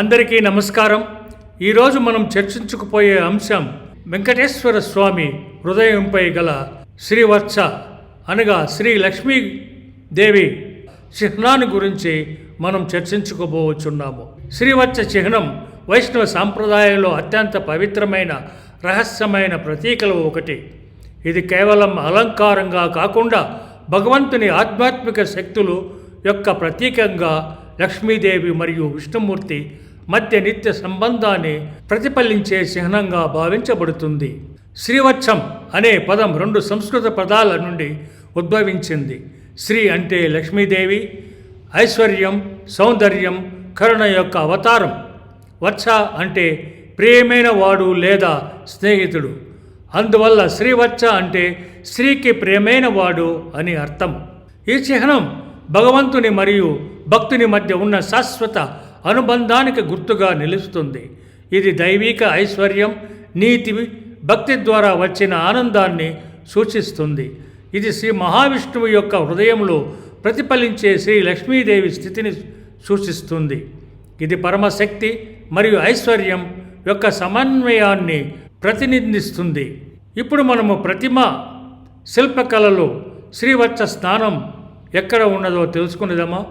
అందరికీ నమస్కారం. ఈరోజు మనం చర్చించుకుపోయే అంశం వెంకటేశ్వర స్వామి హృదయంపై గల శ్రీవత్స అనగా శ్రీ లక్ష్మీదేవి చిహ్నాన్ని గురించి మనం చర్చించుకోబోచున్నాము శ్రీవత్స చిహ్నం వైష్ణవ సాంప్రదాయంలో అత్యంత పవిత్రమైన రహస్యమైన ప్రతీకలు ఒకటి. ఇది కేవలం అలంకారంగా కాకుండా భగవంతుని ఆధ్యాత్మిక శక్తులు యొక్క ప్రతీకంగా లక్ష్మీదేవి మరియు విష్ణుమూర్తి మధ్య నిత్య సంబంధాన్ని ప్రతిఫలించే చిహ్నంగా భావించబడుతుంది. శ్రీవత్సం అనే పదం రెండు సంస్కృత పదాల నుండి ఉద్భవించింది. శ్రీ అంటే లక్ష్మీదేవి ఐశ్వర్యం సౌందర్యం కరుణ యొక్క అవతారం. వత్స అంటే ప్రియమైన వాడు లేదా స్నేహితుడు. అందువల్ల శ్రీవత్స అంటే స్త్రీకి ప్రియమైన వాడు అని అర్థం. ఈ చిహ్నం భగవంతుని మరియు భక్తుని మధ్య ఉన్న శాశ్వత అనుబంధానికి గుర్తుగా నిలుస్తుంది. ఇది దైవిక ఐశ్వర్యం నీతి భక్తి ద్వారా వచ్చిన ఆనందాన్ని సూచిస్తుంది. ఇది శ్రీ మహావిష్ణువు యొక్క హృదయంలో ప్రతిఫలించే శ్రీ లక్ష్మీదేవి స్థితిని సూచిస్తుంది. ఇది పరమశక్తి మరియు ఐశ్వర్యం యొక్క సమన్వయాన్ని ప్రతినిధిస్తుంది. ఇప్పుడు మనము ప్రతిమ శిల్పకళలో శ్రీవత్స స్నానం ఎక్కడ ఉన్నదో తెలుసుకునేదమా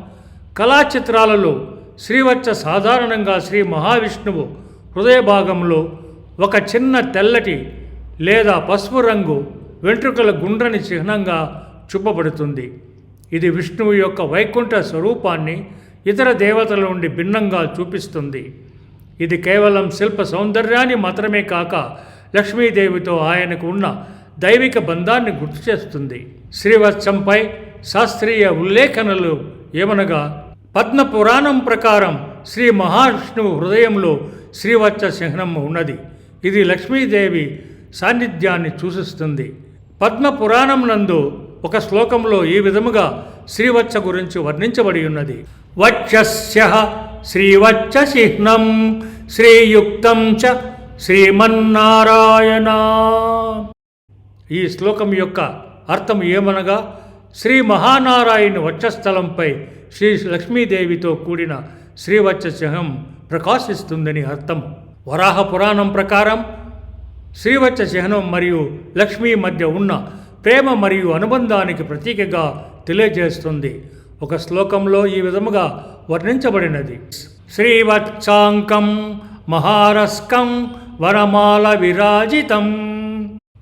కళాచిత్రాలలో శ్రీవత్స సాధారణంగా శ్రీ మహావిష్ణువు హృదయ భాగంలో ఒక చిన్న తెల్లటి లేదా పసుపు రంగు వెంట్రుకల గుండ్రని చిహ్నంగా చూపబడుతుంది. ఇది విష్ణువు యొక్క వైకుంఠ స్వరూపాన్ని ఇతర దేవతల నుండి భిన్నంగా చూపిస్తుంది. ఇది కేవలం శిల్ప సౌందర్యాన్ని మాత్రమే కాక లక్ష్మీదేవితో ఆయనకు ఉన్న దైవిక బంధాన్ని గుర్తు చేస్తుంది శ్రీవత్సంపై శాస్త్రీయ ఉల్లేఖనలు ఏమనగా పద్మ పురాణం ప్రకారం శ్రీ మహావిష్ణువు హృదయంలో శ్రీవత్స చిహ్నం ఉన్నది. ఇది లక్ష్మీదేవి సాన్నిధ్యాన్ని సూచిస్తుంది పద్మ పురాణం నందు ఒక శ్లోకంలో ఈ విధముగా శ్రీవత్స గురించి వర్ణించబడి ఉన్నది. వక్షస్య శ్రీవత్స సిహ్నం శ్రీయుక్తం చ శ్రీమన్నారాయణ. ఈ శ్లోకం యొక్క అర్థం ఏమనగా శ్రీ మహానారాయణ వక్షస్థలంపై శ్రీ లక్ష్మీదేవితో కూడిన శ్రీవత్స చిహ్నం ప్రకాశిస్తుందని అర్థం. వరాహ పురాణం ప్రకారం శ్రీవత్స చిహ్నం మరియు లక్ష్మీ మధ్య ఉన్న ప్రేమ మరియు అనుబంధానికి ప్రతీకగా తెలియజేస్తుంది. ఒక శ్లోకంలో ఈ విధముగా వర్ణించబడినది. శ్రీవత్సాంకం మహారస్కం వరమాల విరాజితం.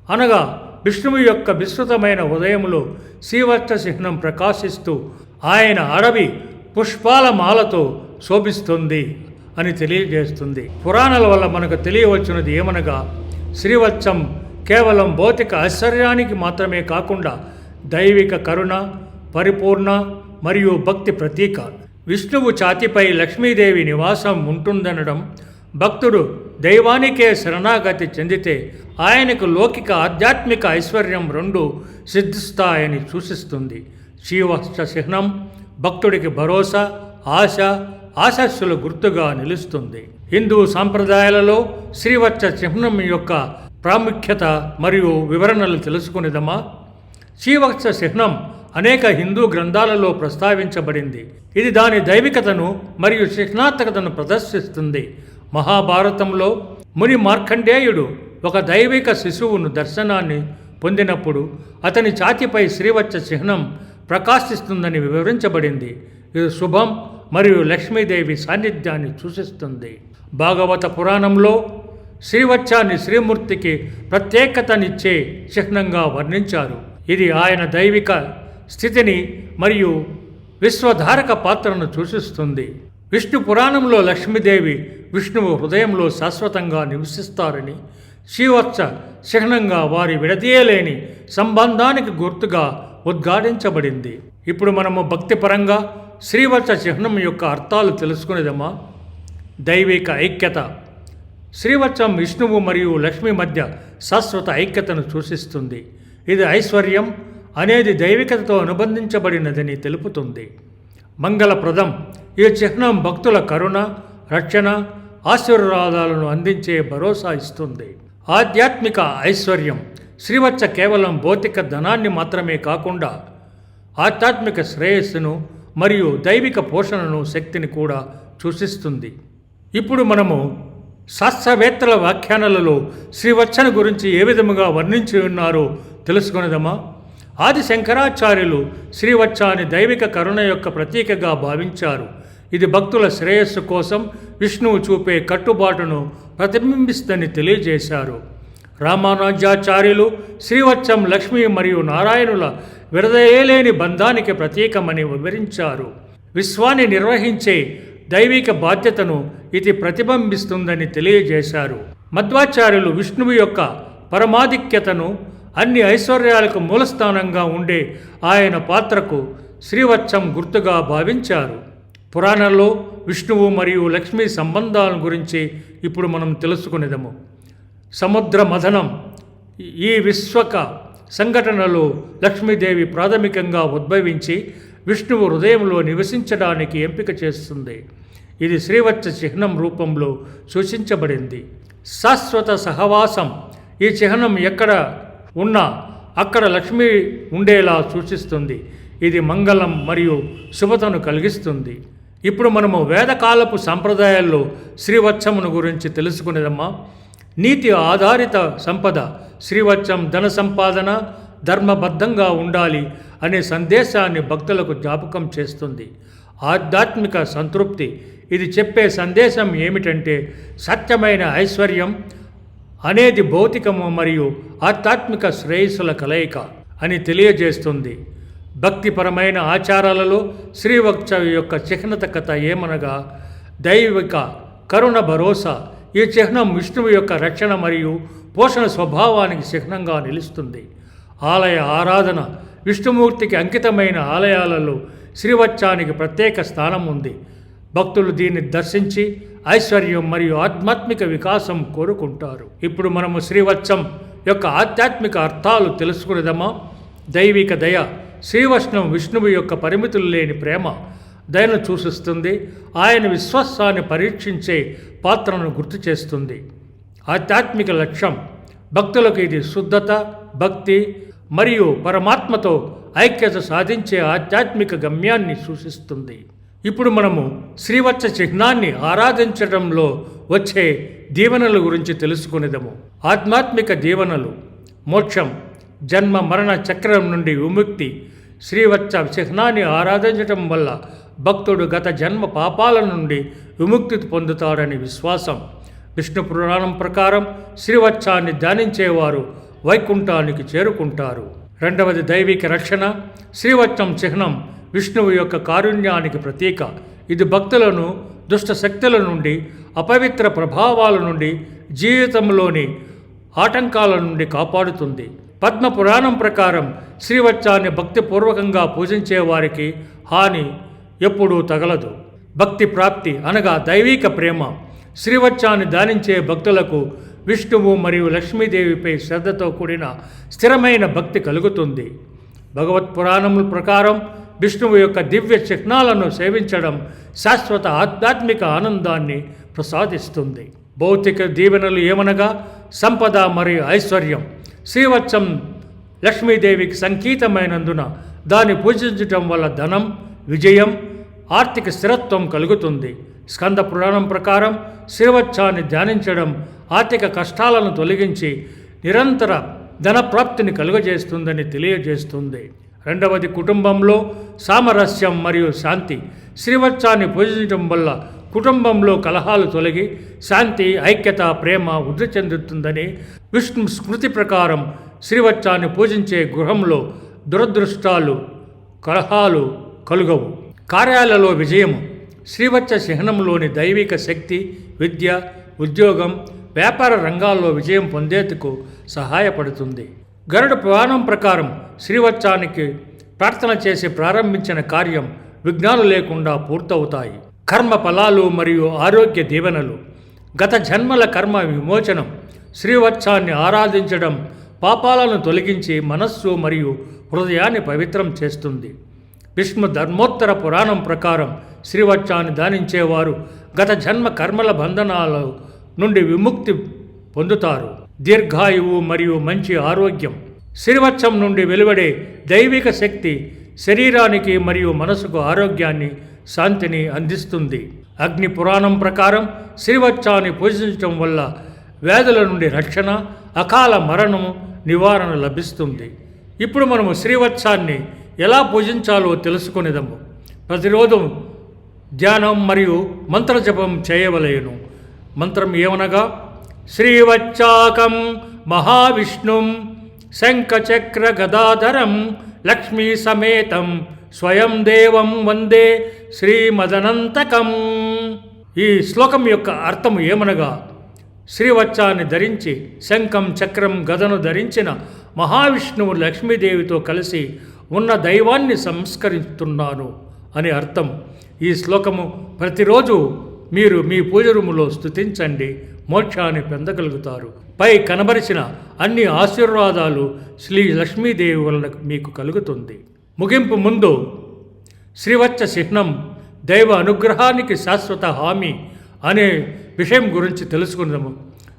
అనగా విష్ణువు యొక్క విస్తృతమైన ఉదయములో శ్రీవత్స చిహ్నం ప్రకాశిస్తూ ఆయన అడవి పుష్పాల మాలతో శోభిస్తుంది అని తెలియజేస్తుంది. పురాణాల వల్ల మనకు తెలియవచ్చినది ఏమనగా శ్రీవత్సం కేవలం భౌతిక ఐశ్వర్యానికి మాత్రమే కాకుండా దైవిక కరుణ పరిపూర్ణ మరియు భక్తి ప్రతీక విష్ణువు ఛాతిపై లక్ష్మీదేవి నివాసం ఉంటుందనడం భక్తుడు దైవానికే శరణాగతి చెందితే ఆయనకు లౌకిక ఆధ్యాత్మిక ఐశ్వర్యం రెండు సిద్ధిస్తాయని సూచిస్తుంది. శ్రీవత్స చిహ్నం భక్తుడికి భరోసా ఆశ ఆశస్సుల గుర్తుగా నిలుస్తుంది. హిందూ సాంప్రదాయాలలో శ్రీవత్స చిహ్నం యొక్క ప్రాముఖ్యత మరియు వివరణలు తెలుసుకునేదమా? శ్రీవత్స చిహ్నం అనేక హిందూ గ్రంథాలలో ప్రస్తావించబడింది. ఇది దాని దైవికతను మరియు చిహ్నాత్మకతను ప్రదర్శిస్తుంది. మహాభారతంలో ముని మార్కండేయుడు ఒక దైవిక శిశువును దర్శనాన్ని పొందినప్పుడు అతని ఛాతిపై శ్రీవత్స చిహ్నం ప్రకాశిస్తుందని వివరించబడింది. ఇది శుభం మరియు లక్ష్మీదేవి సాన్నిధ్యాన్ని సూచిస్తుంది. భాగవత పురాణంలో శ్రీవత్సాన్ని శ్రీమూర్తికి ప్రత్యేకతనిచ్చే చిహ్నంగా వర్ణించారు. ఇది ఆయన దైవిక స్థితిని మరియు విశ్వధారక పాత్రను సూచిస్తుంది. విష్ణు పురాణంలో లక్ష్మీదేవి విష్ణువు హృదయంలో శాశ్వతంగా నివసిస్తారని శ్రీవత్స చిహ్నంగా వారి విడదీయలేని సంబంధానికి గుర్తుగా ఉద్ఘాటించబడింది. ఇప్పుడు మనము భక్తిపరంగా శ్రీవత్స చిహ్నం యొక్క అర్థాలు తెలుసుకునేదమ్మా. దైవిక ఐక్యత. శ్రీవత్సం విష్ణువు మరియు లక్ష్మి మధ్య శాశ్వత ఐక్యతను సూచిస్తుంది. ఇది ఐశ్వర్యం అనేది దైవికతతో అనుబంధించబడినదని తెలుపుతుంది. మంగళప్రదం. ఈ చిహ్నం భక్తుల కరుణ రక్షణ ఆశీర్వాదాలను అందించే భరోసా ఇస్తుంది. ఆధ్యాత్మిక ఐశ్వర్యం. శ్రీవత్స కేవలం భౌతిక ధనాన్ని మాత్రమే కాకుండా ఆధ్యాత్మిక శ్రేయస్సును మరియు దైవిక పోషణను శక్తిని కూడా సూచిస్తుంది. ఇప్పుడు మనము శాస్త్రవేత్తల వ్యాఖ్యానాలలో శ్రీవత్సన గురించి ఏ విధముగా వర్ణించి ఉన్నారో తెలుసుకునేదమా? ఆది శంకరాచార్యులు శ్రీవచ్చాని దైవిక కరుణ యొక్క ప్రతీకగా భావించారు. ఇది భక్తుల శ్రేయస్సు కోసం విష్ణువు చూపే కట్టుబాటును ప్రతిబింబిస్తుందని తెలియజేశారు. రామానుజాచార్యులు శ్రీవత్సం లక్ష్మి మరియు నారాయణుల విడదయలేని బంధానికి ప్రతీకమని వివరించారు. విశ్వాన్ని నిర్వహించే దైవిక బాధ్యతను ఇది ప్రతిబింబిస్తుందని తెలియజేశారు. మధ్వాచార్యులు విష్ణువు యొక్క పరమాధిక్యతను అన్ని ఐశ్వర్యాలకు మూలస్థానంగా ఉండే ఆయన పాత్రకు శ్రీవత్సం గుర్తుగా భావించారు. పురాణంలో విష్ణువు మరియు లక్ష్మి సంబంధాల గురించి ఇప్పుడు మనం తెలుసుకునేదము. సముద్ర మథనం ఈ విశ్వక సంఘటనలు లక్ష్మీదేవి ప్రాథమికంగా ఉద్భవించి విష్ణువు హృదయంలో నివసించడానికి ఎంపిక చేస్తుంది. ఇది శ్రీవత్స చిహ్నం రూపంలో సూచించబడింది. శాశ్వత సహవాసం ఈ చిహ్నం ఎక్కడ ఉన్నా అక్కడ లక్ష్మి ఉండేలా సూచిస్తుంది. ఇది మంగళం మరియు శుభతను కలిగిస్తుంది. ఇప్పుడు మనము వేదకాలపు సాంప్రదాయాల్లో శ్రీవత్సమును గురించి తెలుసుకునేదమ్మా. నీతి ఆధారిత సంపద శ్రీవత్సం ధన సంపాదన ధర్మబద్ధంగా ఉండాలి అనే సందేశాన్ని భక్తులకు జ్ఞాపకం చేస్తుంది. ఆధ్యాత్మిక సంతృప్తి. ఇది చెప్పే సందేశం ఏమిటంటే సత్యమైన ఐశ్వర్యం అనేది భౌతికము మరియు ఆధ్యాత్మిక శ్రేయస్సుల కలయిక అని తెలియజేస్తుంది. భక్తిపరమైన ఆచారాలలో శ్రీవక్ష యొక్క చిహ్నత కథ ఏమనగా దైవిక కరుణ భరోసా ఈ చిహ్నం విష్ణువు యొక్క రక్షణ మరియు పోషణ స్వభావానికి చిహ్నంగా నిలుస్తుంది. ఆలయ ఆరాధన విష్ణుమూర్తికి అంకితమైన ఆలయాలలో శ్రీవత్సానికి ప్రత్యేక స్థానం ఉంది. భక్తులు దీన్ని దర్శించి ఐశ్వర్యం మరియు ఆధ్యాత్మిక వికాసం కోరుకుంటారు. ఇప్పుడు మనము శ్రీవత్సం యొక్క ఆధ్యాత్మిక అర్థాలు తెలుసుకునేదమా? దైవిక దయ శ్రీవష్ణం విష్ణువు యొక్క పరిమితులు లేని ప్రేమ దయను సూచిస్తుంది ఆయన విశ్వాసాన్ని పరీక్షించే పాత్రను గుర్తు చేస్తుంది. ఆధ్యాత్మిక లక్ష్యం భక్తులకు ఇది శుద్ధత భక్తి మరియు పరమాత్మతో ఐక్యత సాధించే ఆధ్యాత్మిక గమ్యాన్ని సూచిస్తుంది. ఇప్పుడు మనము శ్రీవత్స చిహ్నాన్ని ఆరాధించడంలో వచ్చే దీవెనల గురించి తెలుసుకునేదము. ఆధ్యాత్మిక దీవెనలు మోక్షం జన్మ మరణ చక్రం నుండి విముక్తి శ్రీవత్స చిహ్నాన్ని ఆరాధించటం వల్ల భక్తుడు గత జన్మ పాపాల నుండి విముక్తి పొందుతాడని విశ్వాసం. విష్ణు పురాణం ప్రకారం శ్రీవత్సాన్ని ధ్యానించేవారు వైకుంఠానికి చేరుకుంటారు. రెండవది దైవిక రక్షణ. శ్రీవత్సం చిహ్నం విష్ణువు యొక్క కారుణ్యానికి ప్రతీక. ఇది భక్తులను దుష్ట శక్తుల నుండి అపవిత్ర ప్రభావాల నుండి జీవితంలోని ఆటంకాల నుండి కాపాడుతుంది. పద్మ పురాణం ప్రకారం శ్రీవత్సాన్ని భక్తిపూర్వకంగా పూజించే వారికి హాని ఎప్పుడూ తగలదు. భక్తి ప్రాప్తి అనగా దైవిక ప్రేమ. శ్రీవత్సాన్ని దానించే భక్తులకు విష్ణువు మరియు లక్ష్మీదేవిపై శ్రద్ధతో కూడిన స్థిరమైన భక్తి కలుగుతుంది. భగవత్ పురాణముల ప్రకారం విష్ణువు యొక్క దివ్య చిహ్నాలను సేవించడం శాశ్వత ఆధ్యాత్మిక ఆనందాన్ని ప్రసాదిస్తుంది. భౌతిక దీవెనలు ఏమనగా సంపద మరియు ఐశ్వర్యం. శ్రీవత్సం లక్ష్మీదేవికి సంకేతమైనందున దాన్ని పూజించటం వల్ల ధనం విజయం ఆర్థిక స్థిరత్వం కలుగుతుంది. స్కంద పురాణం ప్రకారం శ్రీవత్సాన్ని ధ్యానించడం ఆర్థిక కష్టాలను తొలగించి నిరంతర ధనప్రాప్తిని కలుగజేస్తుందని తెలియజేస్తుంది. రెండవది కుటుంబంలో సామరస్యం మరియు శాంతి. శ్రీవత్సాన్ని పూజించడం వల్ల కుటుంబంలో కలహాలు తొలగి శాంతి ఐక్యత ప్రేమ వృద్ధి చెందుతుందని విష్ణు స్మృతి ప్రకారం శ్రీవత్సాన్ని పూజించే గృహంలో దురదృష్టాలు కలహాలు కలుగవు. కార్యాలలో విజయము శ్రీవత్స చిహ్నంలోని దైవిక శక్తి విద్య ఉద్యోగం వ్యాపార రంగాల్లో విజయం పొందేందుకు సహాయపడుతుంది. గరుడ పురాణం ప్రకారం శ్రీవత్సానికి ప్రార్థన చేసి ప్రారంభించిన కార్యం విఘ్నాలు లేకుండా పూర్తవుతాయి. కర్మ ఫలాలు మరియు ఆరోగ్య దీవెనలు. గత జన్మల కర్మ విమోచనం. శ్రీవత్సాన్ని ఆరాధించడం పాపాలను తొలగించి మనస్సు మరియు హృదయాన్ని పవిత్రం చేస్తుంది. విష్ణు ధర్మోత్తర పురాణం ప్రకారం శ్రీవత్సాన్ని దానించేవారు గత జన్మ కర్మల బంధనాల నుండి విముక్తి పొందుతారు. దీర్ఘాయువు మరియు మంచి ఆరోగ్యం. శ్రీవత్సం నుండి వెలువడే దైవిక శక్తి శరీరానికి మరియు మనసుకు ఆరోగ్యాన్ని శాంతిని అందిస్తుంది. అగ్ని పురాణం ప్రకారం శ్రీవత్సాన్ని పూజించడం వల్ల వ్యాధుల నుండి రక్షణ అకాల మరణం నివారణ లభిస్తుంది. ఇప్పుడు మనము శ్రీవత్సాన్ని ఎలా పూజించాలో తెలుసుకునేదము. ప్రతిరోజు ధ్యానం మరియు మంత్రజపం చేయవలయను మంత్రం ఏమనగా శ్రీవత్సాకం మహావిష్ణుం శంఖచక్ర గదాధరం లక్ష్మీ సమేతం స్వయం దేవం వందే శ్రీమదనంతకం. ఈ శ్లోకం యొక్క అర్థం ఏమనగా శ్రీవత్సాన్ని ధరించి శంఖం చక్రం గదను ధరించిన మహావిష్ణువు లక్ష్మీదేవితో కలిసి ఉన్న దైవాన్ని సంస్కరిస్తున్నాను అని అర్థం. ఈ శ్లోకము ప్రతిరోజు మీరు మీ పూజ రూములో స్థుతించండి మోక్షాన్ని పొందగలుగుతారు. పై కనబరిచిన అన్ని ఆశీర్వాదాలు శ్రీ లక్ష్మీదేవి వలన మీకు కలుగుతుంది. ముగింపు ముందు శ్రీవత్స చిహ్నం దైవ అనుగ్రహానికి శాశ్వత హామీ అనే విషయం గురించి తెలుసుకుందాము.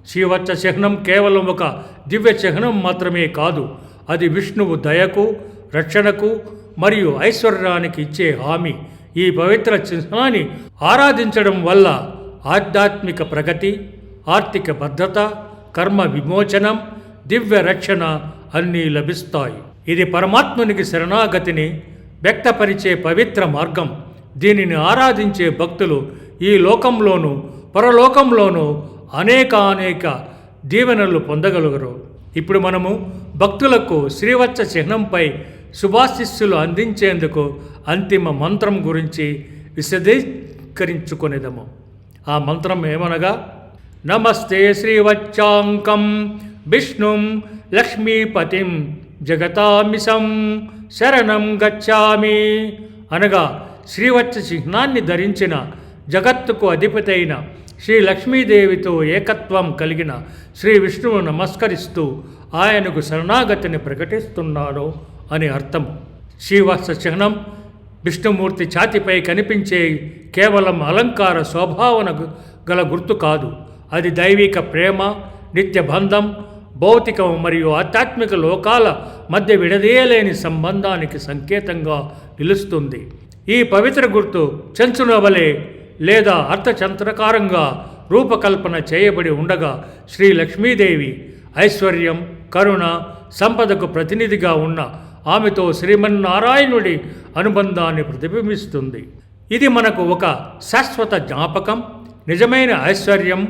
శ్రీవత్స చిహ్నం కేవలం ఒక దివ్య చిహ్నం మాత్రమే కాదు అది విష్ణువు దయకు రక్షణకు మరియు ఐశ్వర్యానికి ఇచ్చే హామీ. ఈ పవిత్ర చిహ్నాన్ని ఆరాధించడం వల్ల ఆధ్యాత్మిక ప్రగతి ఆర్థిక భద్రత కర్మ విమోచనం దివ్య రక్షణ అన్నీ లభిస్తాయి. ఇది పరమాత్మునికి శరణాగతిని వ్యక్తపరిచే పవిత్ర మార్గం. దీనిని ఆరాధించే భక్తులు ఈ లోకంలోనూ పరలోకంలోనూ అనేక అనేక దీవెనలు పొందగలుగురు. ఇప్పుడు మనము భక్తులకు శ్రీవత్స చిహ్నంపై శుభాశిస్సులు అందించేందుకు అంతిమ మంత్రం గురించి విశదీకరించుకునేదము. ఆ మంత్రం ఏమనగా నమస్తే శ్రీవచ్చాంకం విష్ణుం లక్ష్మీపతిం జగతామిసం శరణం గచ్చామి. అనగా శ్రీవత్స చిహ్నాన్ని ధరించిన జగత్తుకు అధిపతైన శ్రీ లక్ష్మీదేవితో ఏకత్వం కలిగిన శ్రీ విష్ణువు నమస్కరిస్తూ ఆయనకు శరణాగతిని ప్రకటిస్తున్నాను అని అర్థం. శ్రీవత్స చిహ్నం విష్ణుమూర్తి ఛాతిపై కనిపించే కేవలం అలంకార శోభావన గల గుర్తు కాదు. అది దైవిక ప్రేమ నిత్య బంధం భౌతిక మరియు ఆధ్యాత్మిక లోకాల మధ్య విడదీయలేని సంబంధానికి సంకేతంగా నిలుస్తుంది. ఈ పవిత్ర గుర్తు చెంచునవలే లేదా అర్థచంత్రకారంగా రూపకల్పన చేయబడి ఉండగా శ్రీ లక్ష్మీదేవి ఐశ్వర్యం కరుణ సంపదకు ప్రతినిధిగా ఉన్న ఆమెతో శ్రీమన్నారాయణుడి అనుబంధాన్ని ప్రతిబింబిస్తుంది. ఇది మనకు ఒక శాశ్వత జ్ఞాపకం. నిజమైన ఐశ్వర్యం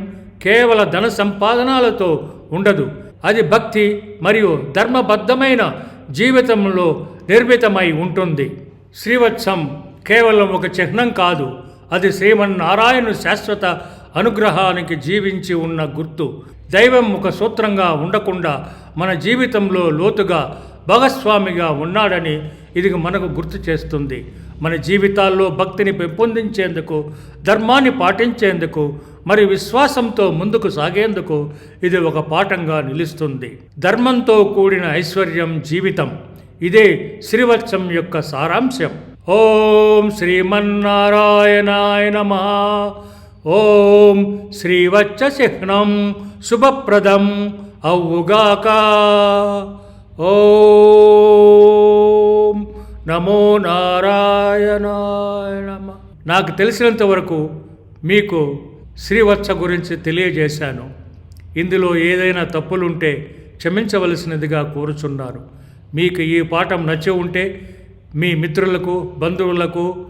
కేవల ధన సంపాదనాలతో ఉండదు. అది భక్తి మరియు ధర్మబద్ధమైన జీవితంలో నిర్మితమై ఉంటుంది. శ్రీవత్సం కేవలం ఒక చిహ్నం కాదు అది శ్రీమన్నారాయణ శాశ్వత అనుగ్రహానికి జీవించి ఉన్న గుర్తు. దైవం ఒక సూత్రంగా ఉండకుండా మన జీవితంలో లోతుగా భాగస్వామిగా ఉన్నాడని ఇది మనకు గుర్తు చేస్తుంది. మన జీవితాల్లో భక్తిని పెంపొందించేందుకు ధర్మాన్ని పాటించేందుకు మరి విశ్వాసంతో ముందుకు సాగేందుకు ఇది ఒక పాఠంగా నిలుస్తుంది. ధర్మంతో కూడిన ఐశ్వర్యం జీవితం. ఇదే శ్రీవత్సం యొక్క సారాంశం. ఓం శ్రీమన్నారాయణాయ నమ ఓం శ్రీవత్స చిహ్నం శుభప్రదం. అవుగాక ఓం నమో నారాయణాయ నమ. నాకు తెలిసినంత వరకు మీకు శ్రీవత్స గురించి తెలియజేశాను. ఇందులో ఏదైనా తప్పులుంటే క్షమించవలసినదిగా కోరుచున్నాను. మీకు ఈ పాఠం నచ్చి ఉంటే మీ మిత్రులకు బంధువులకు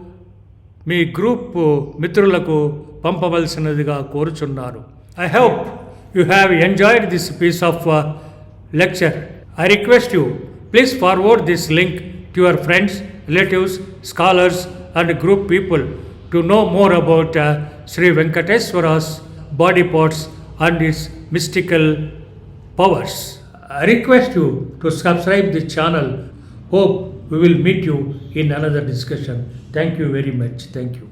మీ గ్రూప్ మిత్రులకు పంపవలసినదిగా కోరుచున్నాను. I hope you have enjoyed this piece of lecture I request you, please forward this link to your friends, relatives, scholars, and group people to know more about uh, Sri Venkateswara's body parts and its mystical powers. I request you to subscribe the channel. Hope we will meet you in another discussion. Thank you very much. Thank you.